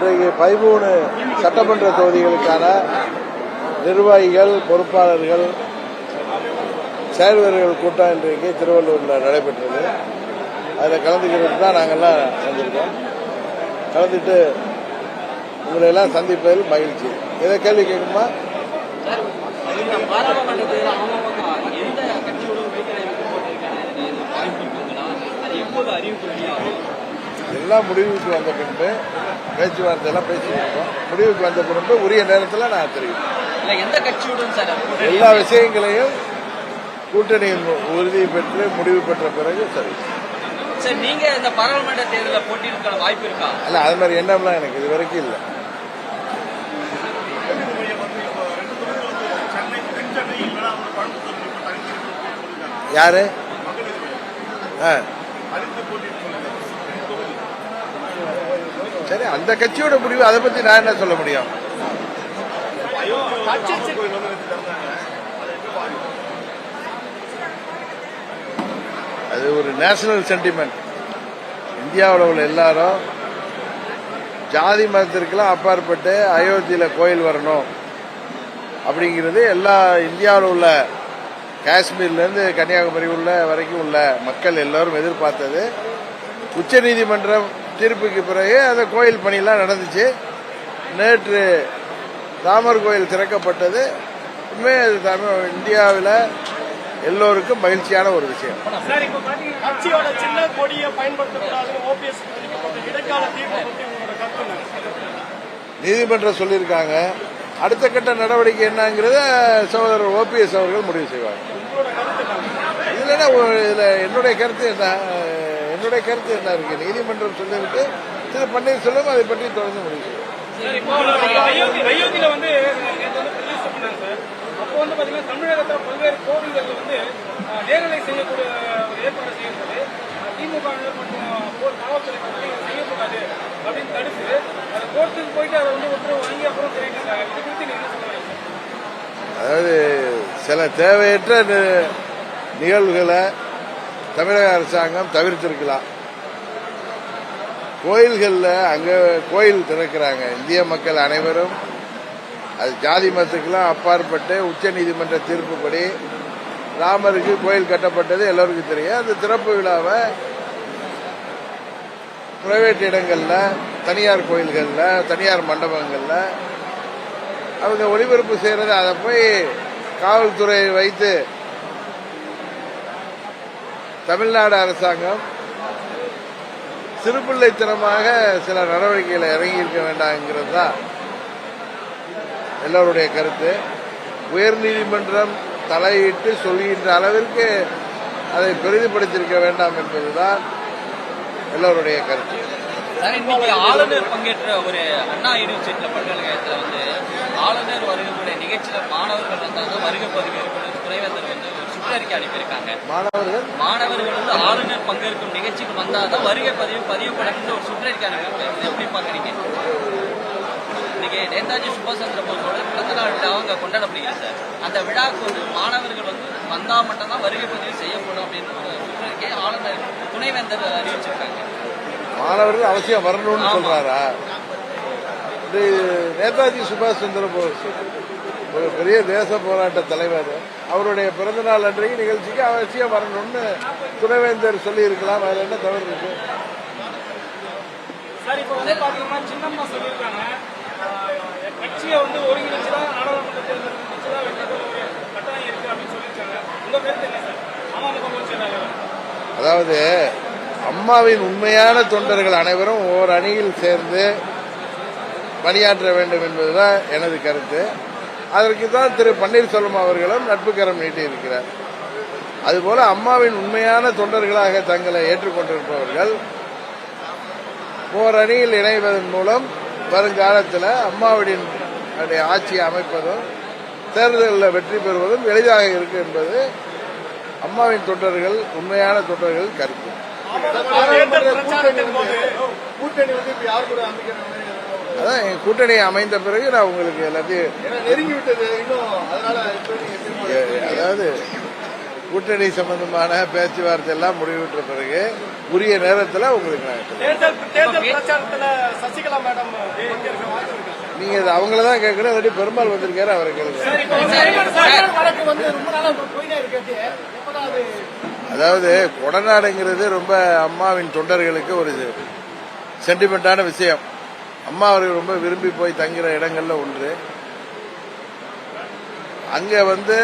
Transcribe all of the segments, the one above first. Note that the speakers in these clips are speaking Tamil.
இன்றைக்கு பதிமூணு சட்டமன்ற தொகுதிகளுக்கான நிர்வாகிகள் பொறுப்பாளர்கள் செயல்வர்கள் கூட்டம் இன்றைக்கு திருவள்ளூரில் நடைபெற்றது. அதில் கலந்துக்கிறது தான் நாங்கள்லாம் வந்திருக்கோம். கலந்துட்டு உங்களையெல்லாம் சந்திப்பதில் மகிழ்ச்சி. இதை கேள்வி கேட்குமா அறிவிப்பு எல்லாம் முடிவுக்கு வந்த பின்பு பேச்சுவார்த்தை எல்லாம் பேசியிருக்கோம் முடிவுக்கு வந்த பின்பு உரிய நேரத்தில் நான் தெரிவிப்பேன் எல்லா விஷயங்களையும் கூட்டணியின் உறுதி பெற்று முடிவு பெற்ற பிறகு சரி. சார் நீங்க இந்த பாராளுமன்ற தேர்தலில் போட்டியிருக்க வாய்ப்பு இருக்கா? அது மாதிரி எண்ணம்லாம் எனக்கு இது வரைக்கும் இல்லை. யாரு? ஆ. சரி அந்த கட்சியோட முடிவு அதை பத்தி நான் என்ன சொல்ல முடியும்? அது ஒரு நேஷனல் சென்டிமெண்ட் இந்தியாவில் உள்ள எல்லாரும் ஜாதி மதத்திற்கெல்லாம் அப்பாற்பட்டு அயோத்தியில் கோயில் வரணும் அப்படிங்கிறது எல்லா இந்தியாவில் உள்ள காஷ்மீர்லேருந்து கன்னியாகுமரி உள்ள வரைக்கும் உள்ள மக்கள் எல்லாரும் எதிர்பார்த்தது. உச்சநீதிமன்றம் தீர்ப்புக்கு பிறகு அந்த கோயில் பணியெல்லாம் நடந்துச்சு. நேற்று ராமர் கோயில் திறக்கப்பட்டது. உண்மையே அது தமிழ் இந்தியாவில் எல்லோருக்கும் மகிழ்ச்சியான ஒரு விஷயம்? நீதிமன்றம் சொல்லியிருக்காங்க. அடுத்த கட்ட நடவடிக்கை என்னங்கிறத சகோதரர் ஓபிஎஸ் அவர்கள் முடிவு செய்வாங்க? இதுல என்னுடைய கருத்து என்ன? என்னுடைய கருத்து என்ன இருக்கு? நீதிமன்றம் சொல்லிவிட்டு திரு பன்னீர்செல்வம் அதை பற்றி தொடர்ந்து முடிவு அயோத்தியில வந்து அப்போ வந்து பாத்தீங்கன்னா தமிழகத்துல பல்வேறு கோவில்கள்ல வந்து நேரலை செய்யக்கூடிய ஒரு ஏற்பாடு செய்யப்பட்டது. அஹ், திமுக மற்றும் போர் காவல்துறை வந்து இதை செய்யக்கூடாது அப்படின்னு தடுத்து அது கோர்ட்டுக்கு போயிட்டு அதை வந்து உத்தரவு வாங்கி அப்புறம் தெரிவிக்கிறாங்க இது குறித்து நீங்க என்ன சொல்லுவீங்க? அதாவது சில தேவையற்ற நிகழ்வுகளை தமிழக அரசாங்கம் தவிர்த்திருக்கலாம். கோயில்களில் அங்கே கோயில் திறக்கிறாங்க. இந்திய மக்கள் அனைவரும் அது ஜாதி மதத்துக்கெல்லாம் அப்பாற்பட்டு உச்ச நீதிமன்ற தீர்ப்புப்படி ராமருக்கு கோயில் கட்டப்பட்டது எல்லோருக்கும் தெரியும். அந்த திறப்பு விழாவை பிரைவேட் இடங்களில் தனியார் கோயில்களில் தனியார் மண்டபங்களில் அவங்க ஒளிபரப்பு செய்கிறது அதை போய் காவல்துறை வைத்து தமிழ்நாடு அரசாங்கம் சிறுபிள்ளைத்தனமாக சில நடவடிக்கைகளை இறங்கியிருக்க வேண்டாம்ங்கிறது தான் எல்லோருடைய கருத்து. உயர்நீதிமன்றம் தலையிட்டு சொல்கின்ற அளவிற்கு அதை பெரிதுபடுத்தியிருக்க வேண்டாம் என்பதுதான் எல்லோருடைய கருத்து. ஆளுநர் பங்கேற்ற ஒரு அண்ணா யூனிவர்சிட்டியில பல்கலைக்கழகத்தில் வந்து ஆளுநர் வருகக்கூடிய நிகழ்ச்சியில் மாணவர்கள் வந்தாங்க வருகை பதிவு இருக்கணும் துணைவேந்தர் வந்து சுற்றறிக்கை அனுப்பியிருக்காங்க. மாணவர்கள்? மாணவர்கள் வந்து ஆளுநர் பங்கேற்கும் நிகழ்ச்சிக்கு வந்தாதான் வருகை பதிவு பதிவுப்படணும்னு ஒரு சுற்றறிக்கை அனுப்பியிருக்காங்க. எப்படி பாக்குறீங்க இன்னைக்கு நேதாஜி சுபாஷ் சந்திர போஸோட பிறந்த நாள் விழா அங்க கொண்டாடப்படுகிறது. சார் அந்த விழாவுக்கு வந்து மாணவர்கள் வந்து வந்தா மட்டும்தான் வருகை பதிவு செய்யப்படும் அப்படின்னு ஒரு சுற்றறிக்கையை ஆளுநர் துணைவேந்தர் அறிவிச்சிருக்காங்க. மாணவர்கள் அவசியம் வரணும்னு. சொல்றாரா? இது நேதாஜி சுபாஷ் சந்திர போஸ் ஒரு பெரிய தேச போராட்ட தலைவர். அவருடைய பிறந்த நாள் அன்றைக்கு நிகழ்ச்சிக்கு அவசியம் வரணும்னு துணைவேந்தர் சொல்லி இருக்கலாம் அதுல என்ன தவறு இருக்கு? கட்சியை வந்து ஒருங்கிணைச்சு தான் நாடாளுமன்ற தேர்தல் கட்டாயம் அப்படின்னு சொல்லியிருக்காங்க. உங்க கருத்து என்ன சார்? அதாவது அம்மாவின் உண்மையான தொண்டர்கள் அனைவரும் ஓர் அணியில் சேர்ந்து பணியாற்ற வேண்டும் என்பதுதான் எனது கருத்து. அதற்கு தான் திரு பன்னீர்செல்வம் அவர்களும் நட்பு கரம் நீட்டியிருக்கிறார். அதுபோல அம்மாவின் உண்மையான தொண்டர்களாக தங்களை ஏற்றுக்கொண்டிருப்பவர்கள் ஓர் அணியில் இணைவதன் மூலம் வருங்காலத்தில் அம்மாவுடைய உடைய ஆட்சியை அமைப்பதும் தேர்தலில் வெற்றி பெறுவதும் எளிதாக இருக்கு என்பது அம்மாவின் தொண்டர்கள் உண்மையான தொண்டர்கள் கருத்து. கூட்டணி வந்து யார் கூட அமைக்கணும் அதான் என் கூட்டணி அமைந்த பிறகு நான் உங்களுக்கு எல்லாத்தையும் நெருங்கி விட்டது இன்னும். அதனால இப்ப நீங்க திரும்ப எ- அதாவது கூட்டணி சம்பந்தமான பேச்சுவார்த்தை எல்லாம் முடிவுற்ற பிறகு உரிய நேரத்தில் உங்களுக்கு நீங்க அவங்கள தான் கேட்கணும் இல்லாட்டி பெருமாள் வந்திருக்காரு அவரை கேளுங்க. அதாவது கொடநாடுங்கிறது ரொம்ப அம்மாவின் தொண்டர்களுக்கு ஒரு சென்டிமெண்டான விஷயம். அம்மா அவர்கள் ரொம்ப விரும்பி போய் தங்குற இடங்கள்ல ஒன்று. அங்க வந்து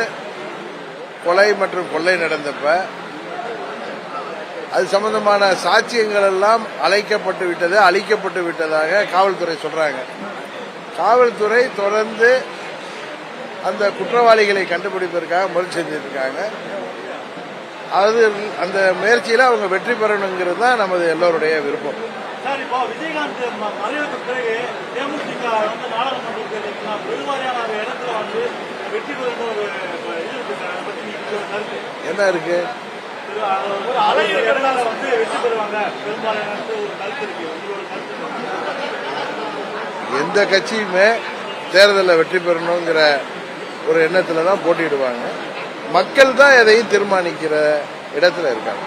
கொலை மற்றும் கொள்ளை நடந்தப்ப அது சம்பந்தமான சாட்சியங்கள் எல்லாம் அழைக்கப்பட்டு விட்டது அழிக்கப்பட்டு விட்டதாக காவல்துறை சொல்றாங்க. காவல்துறை தொடர்ந்து அந்த குற்றவாளிகளை கண்டுபிடிப்பதற்காக முயற்சி செஞ்சிருக்காங்க அது அந்த முயற்சியில் அவங்க வெற்றி பெறணுங்கிறது தான் நமது எல்லோருடைய விருப்பம். இப்போ விஜயகாந்த் மறைவுக்கு பிறகு தேமுதிக வந்து நாடாளுமன்ற தேர்தலுக்கு பெருவாரியான இடத்துல வந்து வெற்றி பெறுன்ற ஒரு இது இருக்கு சார். அதை பத்தி நீங்க ஒரு கருத்து. என்ன இருக்கு? ஒரு அலை வந்து வெற்றி பெறுவாங்க. பெரும்பாலான ஒரு கருத்து இருக்கு. உங்களோட கருத்து எந்த கட்சியுமே தேர்தலில் வெற்றி பெறணுங்கிற ஒரு எண்ணத்துல தான் போட்டியிடுவாங்க. மக்கள் தான் எதையும் தீர்மானிக்கிற இடத்துல இருக்காங்க.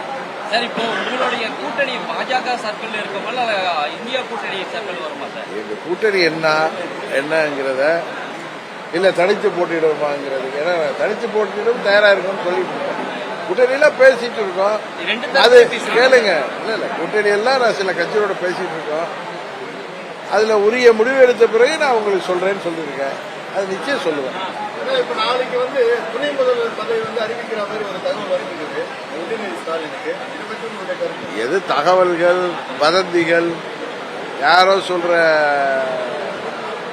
சார் இப்போ உங்களுடைய கூட்டணி பாஜக சர்க்கிள் இருக்குமா இல்ல இந்தியா கூட்டணி சர்க்கிள் வருமா சார்? எங்க கூட்டணி என்ன என்னங்கிறத இல்ல தனித்து போட்டியிடுவோமாங்கிறது. ஏன்னா தனித்து போட்டியிடும் தயாரா இருக்கும்னு சொல்லிட்டு கூட்டணியில பேசிட்டு இருக்கோம். அது. கேளுங்க. இல்ல இல்ல கூட்டணி எல்லாம் நான் சில கட்சியோட பேசிட்டு இருக்கோம். அதுல உரிய முடிவு எடுத்த பிறகு நான் உங்களுக்கு சொல்றேன்னு சொல்லியிருக்கேன். அது நிச்சயம் சொல்லுவேன். இப்ப நாளைக்கு வந்து துணை முதல்வர் பதவி வந்து அறிவிக்கிற மாதிரி ஒரு தகவல் வருகிறது. உதயநிதி ஸ்டாலினுக்கு. இதை பற்றி உங்களுடைய கருத்து எது தகவல்கள் வதந்திகள் யாரோ சொல்ற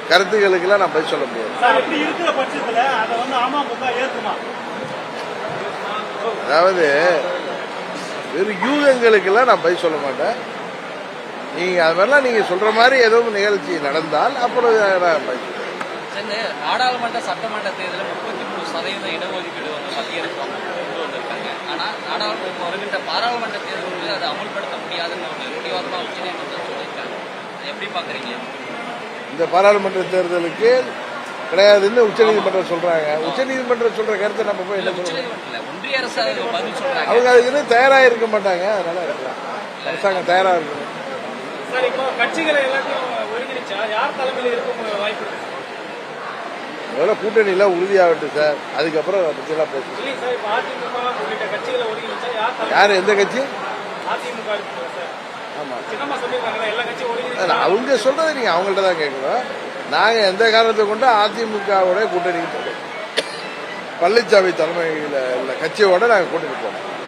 கருத்துக்களுக்கெல்லாம் நான் பதில் சொல்ல முடியாது. அதாவது வெறும் யூகங்களுக்கெல்லாம் நான் பதில் சொல்ல மாட்டேன். நீங்க அது மாதிரிலாம் நீங்க சொல்ற மாதிரி எதுவும் நிகழ்ச்சி நடந்தால் அப்புறம் நான் பதில் இந்த நாடாளுமன்ற சட்டமன்ற தேர்தலில் முப்பத்தி மூணு சதவீத இடஒதுக்கீடு வந்து மத்திய அரசு கொண்டு வந்திருக்காங்க. ஆனா நாடாளுமன்ற வருகின்ற பாராளுமன்ற தேர்தலில் அதை அமல்படுத்த முடியாதுன்னு ஒரு முடிவாதமாக உச்சநீதிமன்றம் சொல்லியிருக்காங்க. அதை எப்படி பாக்குறீங்க இந்த பாராளுமன்ற தேர்தலுக்கு கிடையாதுன்னு உச்சநீதிமன்றம் சொல்றாங்க. உச்சநீதிமன்றம் சொல்ற கருத்தை நம்ம போய் என்ன சொல்றோம் உச்சநீதிமன்றம் இல்ல, ஒன்றிய அரசு அதுக்கு பதில் சொல்றாங்க. அவங்க அதுக்கு இன்னும் தயாரா இருக்க மாட்டாங்க. அதனால இருக்கலாம். அரசாங்கம் தயாரா இருக்கணும் கட்சிகளை எல்லாத்தையும் ஒருங்கிணைச்சா யார் தலைமையில் இருக்கும் வாய்ப்பு இருக்கு முதல்ல கூட்டணியில உறுதியாகட்டும் சார் அதுக்கப்புறம் அதை பற்றியெல்லாம் பேசுவோம் யார் எந்த கட்சி? அதிமுக இருக்கு சார் ஆமா. சின்னம்மா சொல்லியிருக்காங்களா எல்லா கட்சியும் அது ஒருங்கிணைச்சா அவங்க சொல்றதை நீங்க அவங்கள்ட்ட தான் கேட்கணும். நாங்க எந்த காரணத்தை கொண்டு அதிமுகவோட கூட்டணிக்கு போகிறோம் பழனிசாமி தலைமையில் உள்ள கட்சியோட நாங்க கூட்டணி போனோம்